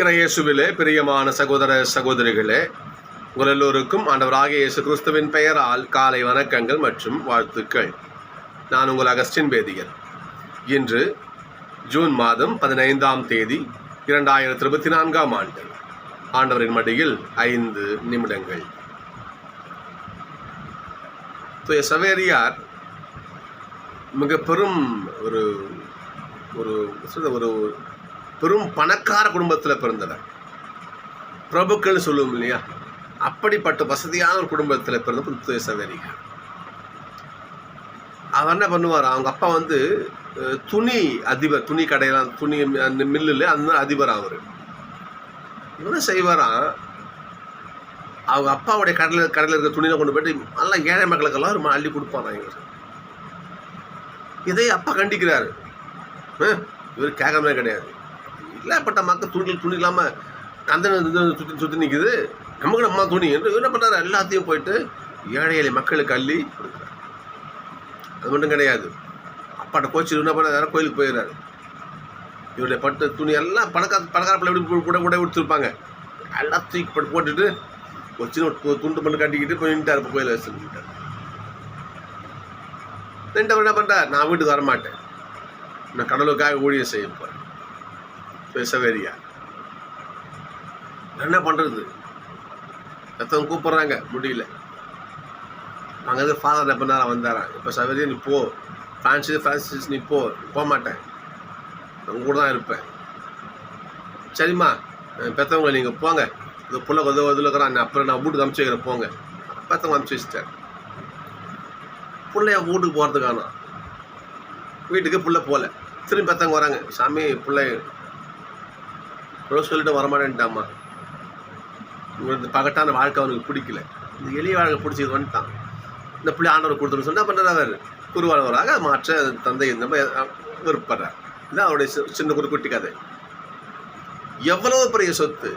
இறையேசுவிலே பிரியமான சகோதர சகோதரிகளே உங்கள் எல்லோருக்கும் ஆண்டவராக இயேசு கிறிஸ்துவின் பெயரால் காலை வணக்கங்கள் மற்றும் வாழ்த்துக்கள். நான் உங்கள் அகஸ்டின் பேதியர். இன்று ஜூன் மாதம் பதினைந்தாம் தேதி இரண்டாயிரத்தி இருபத்தி நான்காம் ஆண்டு. ஆண்டவரின் மடியில் ஐந்து நிமிடங்கள். தூய சவேரியார் மிக பெரும் ஒரு ஒரு ஒரு பெரும் பணக்கார குடும்பத்தில் பிறந்தவர் பிரபுக்கள் சொல்லுவோம் இல்லையா? அப்படிப்பட்ட வசதியான ஒரு குடும்பத்தில் பிறந்த புத்துய சவேரிகள் அவர் என்ன பண்ணுவார் அவங்க அப்பா வந்து துணி அதிபர் துணி கடையெல்லாம் துணி அந்த மில்லில் அந்த அதிபர் அவர். இவரும் செய்வாராம் அவங்க அப்பாவுடைய கடையில் கடையில் இருக்கிற துணியில் கொண்டு போயிட்டு நல்லா ஏழை மக்களுக்கெல்லாம் ஒரு அள்ளி கொடுப்பாராம் இவர்? இதை அப்பா கண்டிக்கிறாரு. இவர் கேட்காமலே கிடையாது. இல்லப்பட்ட மக்கள் துணிகள் துணி இல்லாமல் அந்த சுற்றி சுற்றி நிற்குது நமக்கு நம்ம துணி என்று என்ன பண்ணுறாரு எல்லாத்தையும் போயிட்டு ஏழை ஏழை மக்களுக்கு அள்ளி கொடுக்குறாரு. அது மட்டும் கிடையாது. அப்பாட்ட கோச்சு என்ன பண்ண கோயிலுக்கு போயிடுறாரு. இவருடைய பட்டு துணி எல்லாம் பணக்கா பணக்கார பிள்ளை எப்படி கூட கூட கொடுத்துருப்பாங்க எல்லாம் தூக்கி பட்டு போட்டுட்டு ஒரு சின்ன துண்டு பண்ணு கட்டிக்கிட்டு போய் நின்ட்டார் இப்போ கோயிலை வச்சுட்டார் நின்றவர் என்ன பண்ணுறார் நான் வீட்டுக்கு வரமாட்டேன். நான் கடலுக்காக ஊழியம் செய்ய போகிறேன் பேசவேரியா என்ன பண்ணுறது எத்தனை கூப்பிட்றாங்க முடியல. அங்கே இருந்து ஃபாதர் என்ன பண்ணாரா வந்தாரா? இப்போ சவேரியா நீ போ. ஃப்ரான்சிஸ் ஃப்ரான்சிஸ் நீ போ. போக மாட்டேன். உங்க கூட தான் இருப்பேன். சரிம்மா பெற்றவங்க பெத்தவங்க நீங்கள் போங்க. இது புள்ள கொஞ்சம் இதில் இருக்கிறான். நான் அப்புறம் நான் வீட்டுக்கு அமுச்சு வைக்கிறேன். போங்க. பெத்தவங்க அமுச்சு வச்சுட்டேன். பிள்ளைய வீட்டுக்கு போகிறதுக்கான வீட்டுக்கு பிள்ளை போகல திரும்பி பெத்தவங்க வராங்க. சாமி பிள்ளை இவ்வளோ சொல்லிட்டு வரமாட்டேன்ட்டாம்மா. இந்த பகட்டான வாழ்க்கை அவனுக்கு பிடிக்கல. இந்த எளிய வாழ்க்கை பிடிச்சது வந்துட்டான். இந்த பிள்ளை ஆண்டவர் கொடுத்துன்னு சொன்னா பண்ணுறாரு அவர். குருவானவராக மாற்ற தந்தை இந்த மாதிரி விருப்பப்படுறார் இதுதான் அவருடைய சி- சின்ன ஒரு குட்டி கதை. எவ்வளோ பெரிய சொத்து.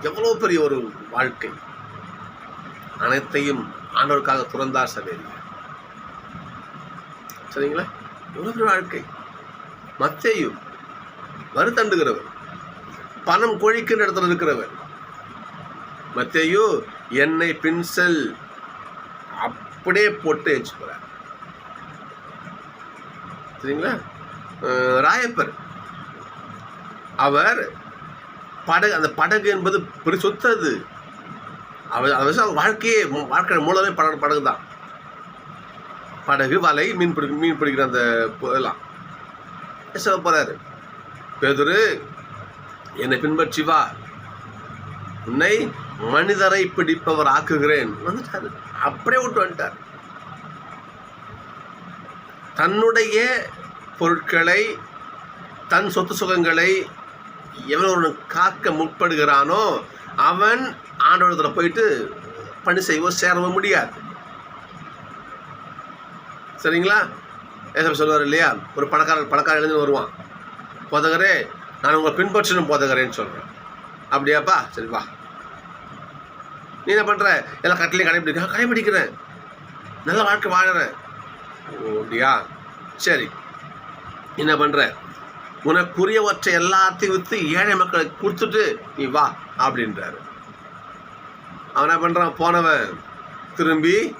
எவ்வளோ பெரிய ஒரு வாழ்க்கை. அனைத்தையும் ஆண்டவருக்காக துறந்தார் சவேரி சரிங்களா? எவ்வளோ பெரிய வாழ்க்கை. மத்தையும் வருத்தண்டுகிறவர் பணம் கொழிக்கின்ற இடத்துல இருக்கிறவர் மத்தையோ என்னை பின்சல் அப்படியே போட்டு வச்சு போகிறார் சரிங்களா? ராயப்பர். அவர் படகு அந்த படகு என்பது பெரிய சொத்து அது. அவர் அதை வச்சு வாழ்க்கையே வாழ்க்கை மூலமே படகு படகு தான். படகு வலை மீன் பிடி மீன் பிடிக்கிற அந்த இதெல்லாம். சொல்ல போகிறாரு பேதுரு என்னை பின்பற்றி வா உன்னை மனிதரை பிடிப்பவர் ஆக்குகிறேன். வந்துட்டாரு. அப்படியே விட்டு வந்துட்டார். தன்னுடைய பொருட்களை தன் சொத்து சுகங்களை எவன் ஒருவன் காக்க முற்படுகிறானோ அவன் ஆண்டோடத்தில் போயிட்டு பணி செய்வோ சேரவோ முடியாது. சரிங்களா? ஏசப்ப சொல்லுவார் இல்லையா? ஒரு பணக்காரன் பணக்காரன் எழுந்து வருவான். போதகரே நான் உங்களை பின்பற்றணும் போதகரேன்னு சொல்கிறேன் அப்படியாப்பா? சரி வா. நீ என்ன பண்ணுற எல்லாம் கட்டிலையும் கடைபிடிக்க கடைபிடிக்கிறேன். நல்ல வாழ்க்கை வாழறேன். ஓ அப்படியா? சரி. என்ன பண்ணுற உனக்குரியவற்றை எல்லாத்தையும் விற்று ஏழை மக்களுக்கு கொடுத்துட்டு நீ வா அப்படின்றாரு. அவன் என்ன பண்ணுறான் போனவன் திரும்பி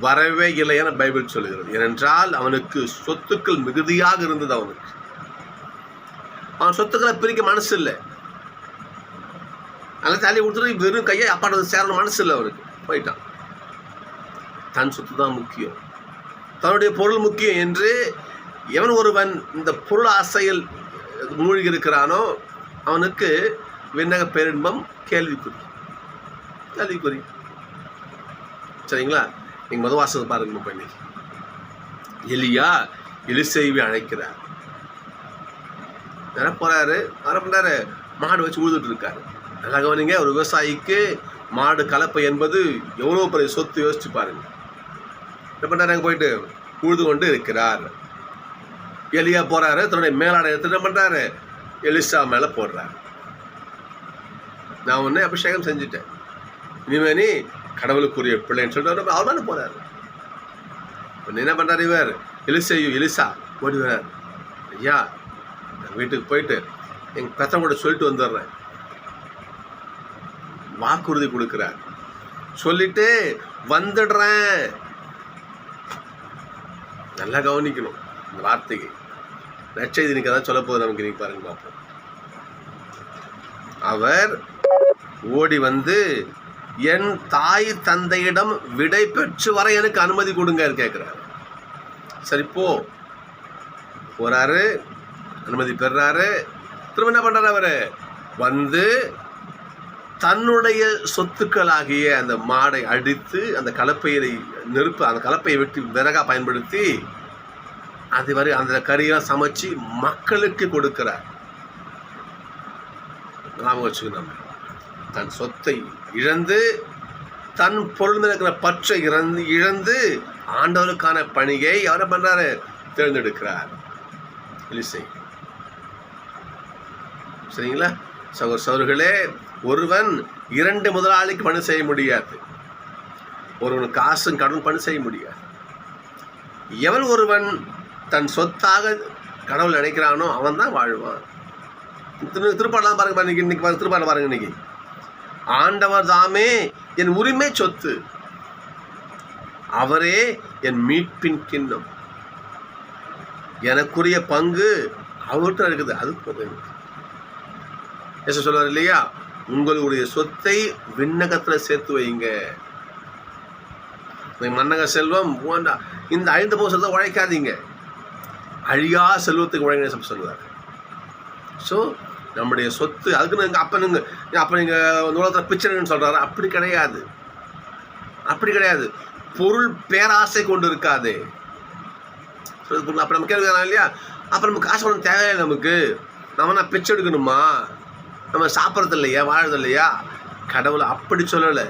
வரவே இல்லை என பைபிள் சொல்லுகிறது. ஏனென்றால் அவனுக்கு சொத்துக்கள் மிகுதியாக இருந்தது அவனுக்கு. அவன் சொத்துக்களை பிரிக்க மனசு இல்லை. அங்கே தள்ளி கொடுத்துட்டு வெறும் கையை அப்பாட்ட சேரணும் மனசு இல்லை அவருக்கு. போயிட்டான். தன் சொத்து தான் முக்கியம். தன்னுடைய பொருள் முக்கியம் என்று எவன் ஒருவன் இந்த பொருள் ஆசையில் மூழ்கி இருக்கிறானோ அவனுக்கு விண்ணக பேரின்பம் கேள்விக்குறி. கேள்விக்குறி. சரிங்களா? நீங்கள் மொதல் வாசத்தை பாருங்க பண்ணி எலியா எலிசெய்வி அழைக்கிறார். என்ன போறாரு மாடு வச்சு உழுதுட்டு இருக்காரு. நல்லா கவனிங்க ஒரு விவசாயிக்கு மாடு கலப்பை என்பது எவ்வளோ பெரிய சொத்து யோசிச்சு பாருங்க. என்ன பண்ணுறாரு அங்கே போயிட்டு உழுது கொண்டு இருக்கிறார். எலியா போகிறாரு தன்னுடைய மேலாடை எடுத்து என்ன பண்ணுறாரு எலிசா மேலே போடுறாரு. நான் ஒன்று அபிஷேகம் செஞ்சுட்டேன். இனிமே நீ கடவுளுக்குரிய பிள்ளைன்னு சொல்லிட்டு அவர் மேலே போகிறாரு உடனே என்ன பண்ணுறாரு இவர்? எலிசையு எலிசா ஓடி வர்றார் ஐயா வீட்டுக்கு போயிட்டு எங்கள் பெத்தவங்கள்ட்ட சொல்லிட்டு வந்துடுறேன். வாக்குறுதி கொடுக்குறார். சொல்லிட்டு வந்துடுறேன். நல்லா கவனிக்கணும் இந்த வார்த்தைக்கு நற்செய்தி இன்னைக்கு தான் சொல்ல போகுது நமக்கு இன்னைக்கு பாருங்க பார்ப்போம் அவர் ஓடி வந்து என் தாய் தந்தையிடம் விடை பெற்று வர எனக்கு அனுமதி கொடுங்க கேட்குறாரு. சரி போ. போறாரு. அனுமதி பெறாரு. திரும்ப என்ன பண்ணுறாரு அவர்? வந்து தன்னுடைய சொத்துக்களாகிய அந்த மாடை அடித்து அந்த கலப்பையை நெருப்பு அந்த கலப்பையை வெட்டி விறகா பயன்படுத்தி அது வரை அந்த கறியெல்லாம் சமைச்சு மக்களுக்கு கொடுக்கிறார். ஞாபகம் வச்சுக்கணும். நம்ம தன் சொத்தை இழந்து தன் பொருள் இருக்கிற பற்றை இறந்து இழந்து ஆண்டவருக்கான பணியை அவரை பண்ணுறாரு தேர்ந்தெடுக்கிறார். எலிசை சரிங்களா? சகோதர சகோதரர்களே ஒருவன் இரண்டு முதலாளிக்கு பணி செய்ய முடியாது. ஒருவன் காசும் கடன் பணி செய்ய முடியாது. எவன் ஒருவன் தன் சொத்தாக கடவுள் நினைக்கிறானோ அவன் தான் வாழ்வான். திரு திருப்பாடலாம் பாருங்க பாருங்க இன்னைக்கு பாருங்க திருப்பாடல பாருங்க இன்னைக்கு. ஆண்டவர் தாமே என் உரிமை சொத்து. அவரே என் மீட்பின் கிண்ணம். எனக்குரிய பங்கு அவர்கிட்ட இருக்குது. அது போதும். ஏசு சொல்லுவார் இல்லையா? உங்களுடைய சொத்தை விண்ணகத்தில் சேர்த்து வைங்க. மன்னக செல்வம் போண்டா இந்த அழிந்த போக செல்வம் உழைக்காதீங்க. அழியா செல்வத்துக்கு உழைங்க சொல்லுவார் ஸோ நம்முடைய சொத்து அதுக்கு நீங்கள் அப்போ நீங்கள் அப்போ நீங்கள் உலகத்தில் பிச்சைன்னு சொல்கிறாரு அப்படி கிடையாது. அப்படி கிடையாது. பொருள் பேராசை கொண்டு இருக்காது அப்போ நம்ம கேள்வி இல்லையா? அப்போ நமக்கு காசு ஒன்றும் தேவையில்லை நமக்கு. நம்ம நான் பிச்சை எடுக்கணுமா? நம்ம சாப்பிட்றது இல்லையா வாழறது இல்லையா கடவுளை அப்படி சொல்லலை.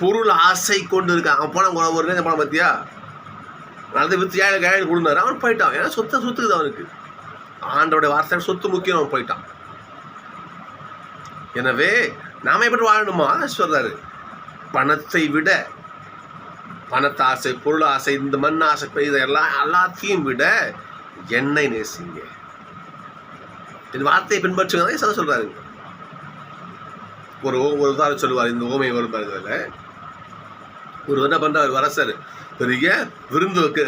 பொருள் ஆசை கொண்டு இருக்கான் அவன் போன ஒரு நேரம் போன பார்த்தியா நல்லது வித்து ஏழை ஏழை கொடுந்தாரு அவன் போயிட்டான். ஏன்னா சொத்தை சொத்துக்குது அவனுக்கு. ஆண்டோட வார்த்தை சொத்து முக்கியம் அவன் போயிட்டான். எனவே நாம எப்படி வாழணுமா? சொல்றாரு. பணத்தை விட பணத்தை ஆசை பொருள் ஆசை இந்த மண் ஆசை இதெல்லாம் எல்லாத்தையும் விட எண்ணெய் நேசிங்க. என் வார்த்தையை பின்பற்றுங்க சொல்ல சொல்கிறாரு ஒரு ஒரு உதாரணம் சொல்லுவார் இந்த ஓமை வரும் பாருங்கிறதுல ஒரு என்ன பண்றாரு? வரசர் பெரிய விருந்து வைக்க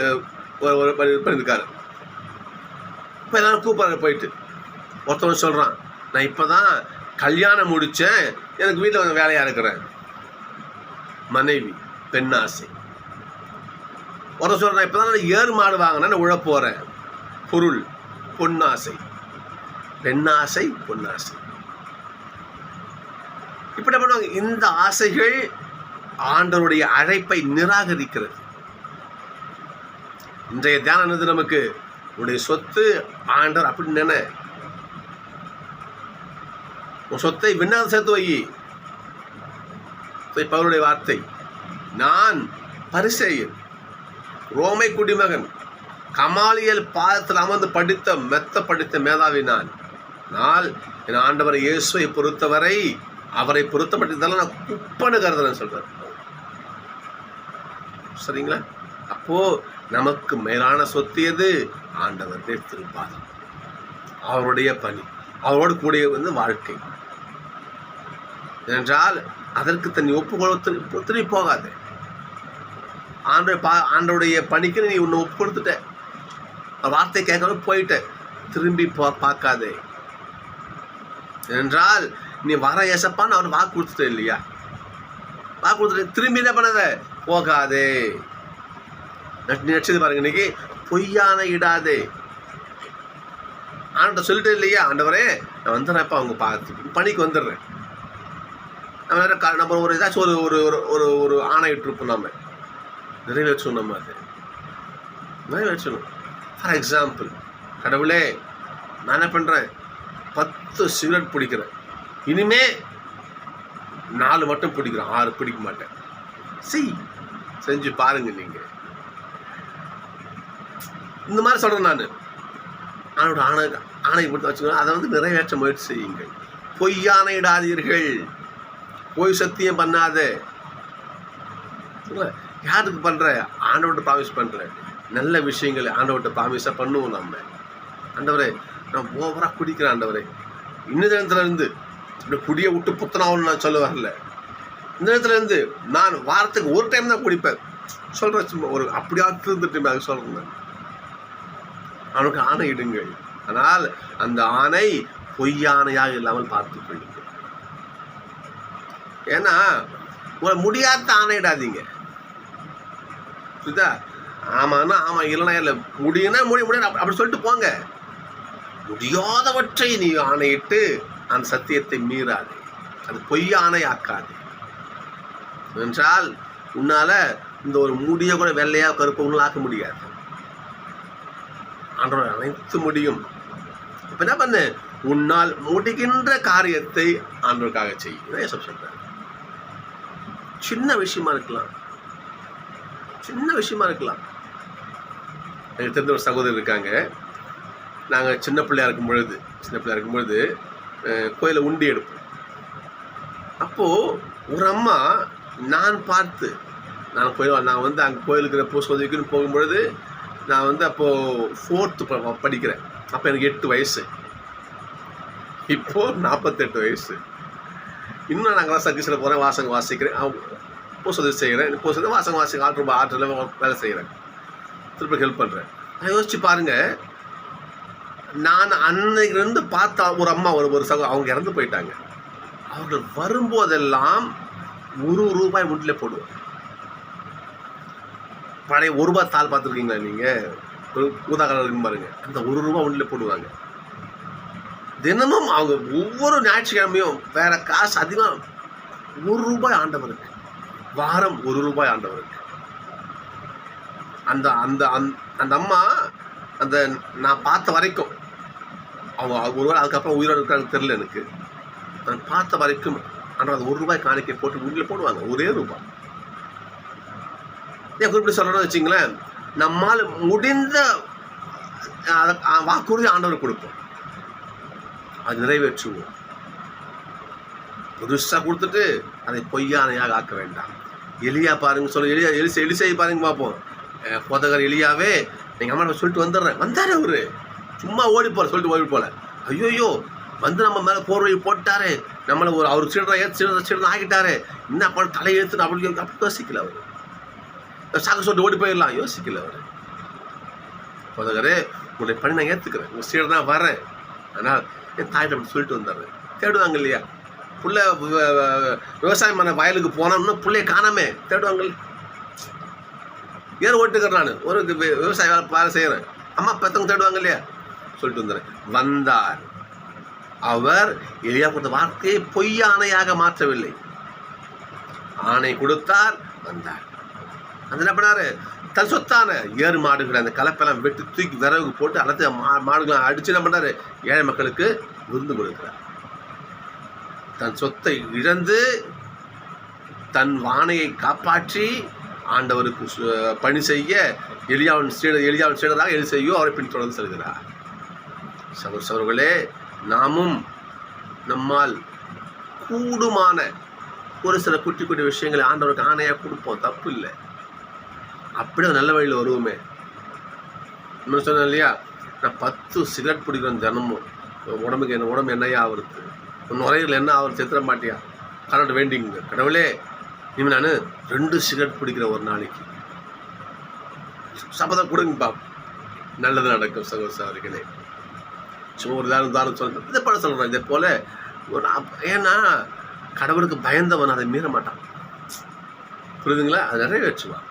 ஒரு ஒரு பண்ணியிருக்காரு இப்போ எல்லாரும் கூப்பிட்றாரு போயிட்டு. ஒருத்தவன் சொல்கிறான் நான் இப்போ தான் கல்யாணம் முடித்தேன் எனக்கு வீட்டில் கொஞ்சம் வேலையாக இருக்கிறேன். மனைவி பெண்ணாசை ஒருத்தன் சொல்கிறேன் இப்போ தான் நான் ஏறு மாடு வாங்கினேன் நான் உழப் போகிறேன் பொருள் பொன்னாசை பெண்ணாசை பொன்னாசை. இப்படி என்ன பண்ணுவாங்க? இந்த ஆசைகள் ஆண்டவருடைய அழைப்பை நிராகரிக்கிறது. இன்றைய தியானம் வந்து நமக்கு? உன்னுடைய சொத்து ஆண்டவர் அப்படின்னு நினை. உன் சொத்தை விண்ணாத சேர்த்து வை. இப்ப வார்த்தை. நான் பரிசெயன் ரோமை குடிமகன் கமாலியல் பாதத்தில் அமர்ந்து படித்த மெத்த படித்த மேதாவி நான். ஆனால் என் ஆண்டவர் இயேசுவை பொறுத்தவரை அவரை பொருத்தப்பட்டதெல்லாம் நான் குப்பன்னு கருதுறேன்னு சொல்கிறேன் சரிங்களா? அப்போது நமக்கு மேலான சொத்து எது? ஆண்டவருடைய திருப்பாதம் அவருடைய பணி அவரோடு கூடிய வந்து வாழ்க்கை. என்றால் அதற்கு தன்னை ஒப்பு திரும்பி போகாது. ஆண்டு பா ஆண்டோடைய பணிக்கு நீ உன்னை ஒப்பு கொடுத்துட்ட வார்த்தை கேட்கணும் போயிட்ட. திரும்பி பா பார்க்காதே. என்றால் நீ வர ஏசப்பான்னு அவன் வாக்கு கொடுத்துட்ட இல்லையா? வாக்கு கொடுத்துட்டு திரும்பி என்ன பண்ணாத போகாதே. நீ நடிச்சது பாருங்க இன்னைக்கு பொய்யான இடாதே. ஆண்ட சொல்லிட்டு இல்லையா ஆண்டவரே நான் வந்துடுறேன் இப்போ அவங்க பார்த்து பணிக்கு வந்துடுறேன். நம்ம நேரம் க- நம்ம ஒரு ஏதாச்சும் ஒரு ஒரு ஒரு ஒரு ஒரு ஆணையிட்டிருப்போம் நம்ம நிறைவேற்றணும் நம்ம அது. நிறைவேற்றணும். ஃபார் எக்ஸாம்பிள் கடவுளே நான் என்ன பண்ணுறேன் பத்து சிகரெட் பிடிக்கிறேன் இனிமே நாலு மட்டும் பிடிக்கிறேன் ஆறு பிடிக்க மாட்டேன். சி செஞ்சு பாருங்க நீங்கள் இந்த மாதிரி சொல்கிறேன் நான். ஆனோட ஆணை ஆணை கொடுத்து வச்சுக்கணும் அதை வந்து நிறைவேற்ற முயற்சி செய்யுங்கள் பொய்யானையிடாதீர்கள் பொய் சத்தியம் பண்ணாத. யாருக்கு பண்ணுற ஆண்டவர்கிட்ட ப்ராமிஸ் பண்ணுற நல்ல விஷயங்களை ஆண்டவர்கிட்ட ப்ராமிஸாக பண்ணுவோம் நம்ம. ஆண்டவரே நான் ஓவராக குடிக்கிறேன் ஆண்டவரே. இன்ன தினத்துல இருந்து இப்படி குடியை விட்டு புத்தனாகணும்னு நான் சொல்ல வரல இந்த நேரத்துல இருந்து நான் வாரத்துக்கு ஒரு டைம் தான் குடிப்பேன். சொல்கிறேன் சும்மா ஒரு அப்படியா திருந்துட்டு அது சொல்கிறேன் அவனுக்கு ஆணையிடுங்கள் ஆனால் அந்த ஆணை பொய்யானையாக இல்லாமல் பார்த்து கொள்ளுங்கள். ஏன்னா உங்களை முடியாத ஆணையிடாதீங்க புரியுதா? ஆமான்னா ஆமாம் இல்லைனா இல்லை. முடியும்னா முடிய முடியாது அப்படி அப்படி சொல்லிட்டு போங்க. முடியாதவற்றை நீ ஆணையிட்டு அந்த சத்தியத்தை மீறாது. அது பொய் ஆணையாக்காது என்றால் உன்னால இந்த ஒரு மூடிய கூட வெள்ளையா கருப்பு ஆக்க முடியாது. ஆண்டவர் அனைத்து முடியும். இப்ப என்ன பண்ணு? உன்னால் முடிகின்ற காரியத்தை ஆண்டவருக்காக செய்யும் இதான் சின்ன விஷயமா இருக்கலாம். சின்ன விஷயமா இருக்கலாம். எனக்கு தெரிஞ்ச ஒரு சகோதரர் இருக்காங்க. நாங்கள் சின்ன பிள்ளையா இருக்கும் பொழுது சின்ன பிள்ளையா இருக்கும் பொழுது கோயிலை உண்டி எடுப்போம். அப்போது ஒரு அம்மா நான் பார்த்து நான் கோயில் நான் வந்து அங்கே கோயிலுக்கு பூசை உதவிக்குன்னு போகும்பொழுது நான் வந்து அப்போது ஃபோர்த்து படிக்கிறேன். அப்போ எனக்கு எட்டு வயசு. இப்போது நாற்பத்தெட்டு வயசு. இன்னும் நாங்கள் சர்க்கீஸில் போகிறேன் வாசகம் வாசிக்கிறேன். பூசை உதவி செய்கிறேன் பூசை உதவி வாசகம் வாசிக்க ஆற்று ஆற்றில் வேலை செய்கிறேன் திருப்பி ஹெல்ப் பண்ணுறேன் நான் யோசிச்சு பாருங்கள் நான் அன்னையிலிருந்து பார்த்த ஒரு அம்மா ஒரு ஒரு சகோ அவங்க இறந்து போயிட்டாங்க. அவர்கள் வரும்போதெல்லாம் ஒரு ரூபாய் வீட்டில் போடுவோம் பழைய ஒரு ரூபாய் தாள் பார்த்துருக்கீங்களா நீங்கள் ஒரு ஊதா கலர் பாருங்க. அந்த ஒரு ரூபாய் வீட்டில் போடுவாங்க. தினமும் அவங்க ஒவ்வொரு ஞாயிற்றுக்கிழமையும் வேற காசு அதிகம் ஒரு ரூபாய் ஆண்டவருக்கு. வாரம் ஒரு ரூபாய் ஆண்டவருக்கு. அந்த அந்த அந்த- அந்த அம்மா அந்த நான் பார்த்த வரைக்கும் அவங்க ஒருவேளை அதுக்கப்புறம் உயிரோடு இருக்கான்னு தெரில எனக்கு. நான் பார்த்த வரைக்கும் ஆனால் அது ஒரு ரூபாய் காணிக்கை போட்டு வீட்டில் போடுவாங்க ஒரே ரூபாய். ஏன் குறிப்பிட்டு சொல்லணும்னு வச்சிங்களேன் நம்மால் முடிந்த வாக்குறுதி ஆண்டவர் கொடுப்போம். அது நிறைவேற்றுவோம். புதுசாக கொடுத்துட்டு அதை பொய்யானையாக ஆக்க வேண்டாம். எலியா பாருங்க சொல்ல எலியா எலிசை எலிசை பாருங்க பார்ப்போம். போதகர் எலியாவே எங்கள் அம்மா சொல்லிட்டு வந்துடுறேன். வந்தாரு அவரு. சும்மா ஓடி போகல சொல்லிட்டு ஓடி போல. ஐயோயோ வந்து நம்ம மேலே போர்வை போட்டாரு. நம்மளை ஒரு அவர் சீடரை ஏற்று சீடரை சீடரை ஆகிட்டாரு என்ன பண்ண தலையை எடுத்து அப்படி அப்படி யோசிக்கல அவர். சாக்கு சொல்லிட்டு ஓடி போயிடலாம் யோசிக்கல அவர். போதகரே உன்னை பண்ணி நான் ஏற்றுக்கிறேன் உங்கள் சீடர் தான் வரேன். ஆனால் என் தாயிட்ட அப்படி சொல்லிட்டு வந்துடுறேன் தேடுவாங்க இல்லையா? புள்ள விவசாயம் பண்ண வயலுக்கு போனோம்னா பிள்ளைய காணாமே. தேடுவாங்க ஏர் ஓட்டுக்கிறேன் நான் ஒரு விவசாய வேலை செய்கிறேன் அம்மா பெற்றவங்க தேடுவாங்க இல்லையா? சொல்லிட்டு வந்தார். வந்தார். அவர் எளியா கொடுத்த வார்த்தையை பொய் ஆணையாக மாற்றவில்லை. ஆணை கொடுத்தார் வந்தார். அந்த என்ன பண்ணாரு? தன் சொத்தான ஏறு மாடுகளை அந்த கலப்பெல்லாம் வெட்டி தூக்கி விறகு போட்டு அடுத்த மா மாடுகளை அடிச்சு என்ன பண்ணார்? ஏழை மக்களுக்கு விருந்து கொடுக்கிறார். தன் சொத்தை இழந்து தன் வானையை காப்பாற்றி ஆண்டவருக்கு சு- பணி செய்ய எளியாவின் சீடர் எளியாவின் சீடராக எழு செய்யோ அவரை பின்தொடர்ந்து செல்கிறார். சகோதர சகோதரர்களே நாமும் நம்மால் கூடுமான ஒரு சில குட்டி குட்டி விஷயங்களை ஆண்டவருக்கு ஆணையாக கொடுப்போம். தப்பு இல்லை. அப்படியே நல்ல வழியில் வருவோமே. இன்னும் சொன்னேன் இல்லையா? நான் பத்து சிகரெட் பிடிக்கிறேன் தினமும். உடம்புக்கு என்ன உடம்பு என்னையா ஆகுறது உன் நுரையில் என்ன ஆகுறது செத்துற மாட்டியா? கடவுள் வேண்டிங்க கடவுளே இனிமேல் நான் ரெண்டு சிகரெட் பிடிக்கிறேன் ஒரு நாளைக்கு. சபதம் கொடுங்கப்பா. நல்லது நடக்கும் சகோதர சும்மா ஒரு தானம் சொல்கிறேன் சொல்ல இதை படம் சொல்கிறேன் இதே போல் ஒரு ஏன்னா கடவுளுக்கு பயந்தவன் அதை மீற மாட்டான். புரியுதுங்களா? அதை நிறைவேற்றுவான்.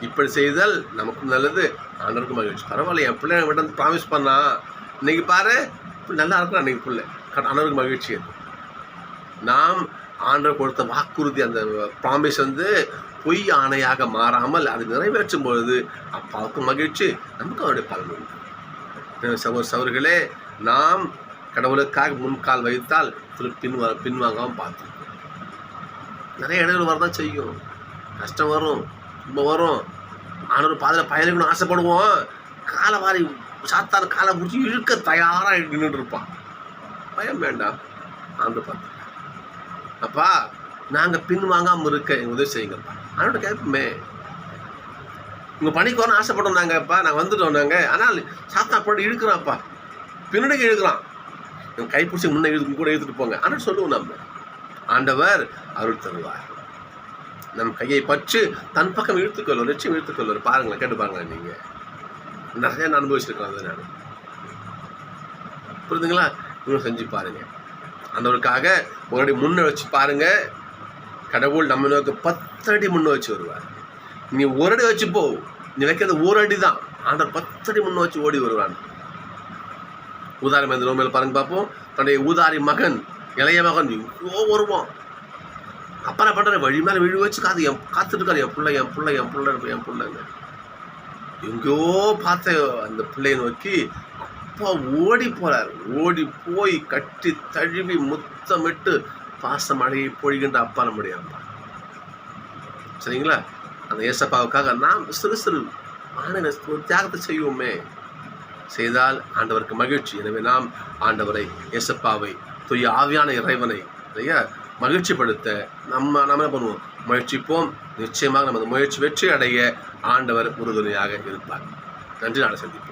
இப்படி செய்தால் நமக்கு நல்லது ஆண்டவருக்கு மகிழ்ச்சி. பரவாயில்ல என் பிள்ளை விட்டு வந்து ப்ராமிஸ் பண்ணா. இன்னைக்கு பாரு நல்லா இருக்கிறான் அன்றைக்கி பிள்ளை. கட- ஆண்டவருக்கு மகிழ்ச்சி அது. நாம் ஆண்டவர் கொடுத்த வாக்குறுதி அந்த ப்ராமிஸ் வந்து பொய் ஆணையாக மாறாமல் அது நிறைவேற்றும் பொழுது அப்பாவுக்கும் மகிழ்ச்சி நமக்கு அவருடைய பலன் உண்டு. சகோதர சகோதரிகளே நாம் கடவுளுக்காக முன்கால் வைத்தால் திருப்பி பின் பின்வாங்காமல் பார்த்து நிறைய இடைவெளி வரதான் செய்யும். கஷ்டம் வரும் ரொம்ப வரும். ஆனவர் பாதையில் பயணிக்கணும் ஆசைப்படுவோம். காலை வாரி சாத்தான காலை பிடிச்சி இழுக்க தயாராக நின்றுட்டு இருப்பான். பயம் வேண்டாம். ஆண்டு பார்த்து அப்பா நாங்கள் பின் வாங்காமல் இருக்க எங்கள் உதவி செய்யுங்கப்பா. ஆனோட கேட்போமே உங்கள் பணிக்கு வரணும் ஆசைப்பட்டோம் நாங்கப்பா. நாங்கள் வந்துட்டோம் நாங்கள் ஆனால் சாத்தா போட்டு இழுக்கிறான்ப்பா. பின்னாடி இழுக்கிறான். எங்கள் கைப்பிடிச்சி முன்னே இழுத்து கூட இழுத்துட்டு போங்க. ஆனால் சொல்லுவோம் நம்ம. ஆண்டவர் அருள் தருவார். நம் கையை பற்று தன் பக்கம் இழுத்துக்கொள்வோம் நிச்சயம் இழுத்துக்கொள்வார் பாருங்களேன் கேட்டு பாருங்களேன் நீங்கள் நிறைய நான் அனுபவிச்சிருக்கேன் அதை நான். புரியுதுங்களா இன்னும் செஞ்சு பாருங்கள் அந்தவருக்காக ஒரு அடி வச்சு பாருங்கள் கடவுள் நம்ம நோக்கி பத்து அடி வச்சு வருவார். நீ ஒரு அடி வச்சு போ. நீ வைக்கிறது ஊரடி தான் ஆண்டவர் பத்தடி முன்ன வச்சு ஓடி வருவான். ஊதாரி மகன் நோம்பில் பாருங்க பார்ப்போம். தன்னுடைய ஊதாரி மகன் இளைய மகன் இவ்வளோ வருவான். அப்பா என்ன பண்ணுற வழி மேலே விழு வச்சு காது என் காத்துட்டு இருக்காரு என் பிள்ளை என் பிள்ளை என் பிள்ளை என் பிள்ளைங்க எங்கேயோ பார்த்த அந்த பிள்ளையை நோக்கி அப்பா ஓடி போறார். ஓடி போய் கட்டி தழுவி முத்தமிட்டு பாசமழையை பொழிகின்ற அப்பா நம்முடைய அப்பா. சரிங்களா? அந்த ஏசப்பாவுக்காக நாம் சிறு சிறு மாநில தியாகத்தை செய்வோமே. செய்தால் ஆண்டவருக்கு மகிழ்ச்சி. எனவே நாம் ஆண்டவரை ஏசப்பாவை தூய ஆவியான இறைவனை இல்லையா மகிழ்ச்சிப்படுத்த நம்ம நம்ம என்ன பண்ணுவோம்? முயற்சிப்போம். நிச்சயமாக நமது முயற்சி வெற்றி அடைய ஆண்டவர் உறுதுணையாக இருப்பார். நன்றி. நாளை சந்திப்போம்.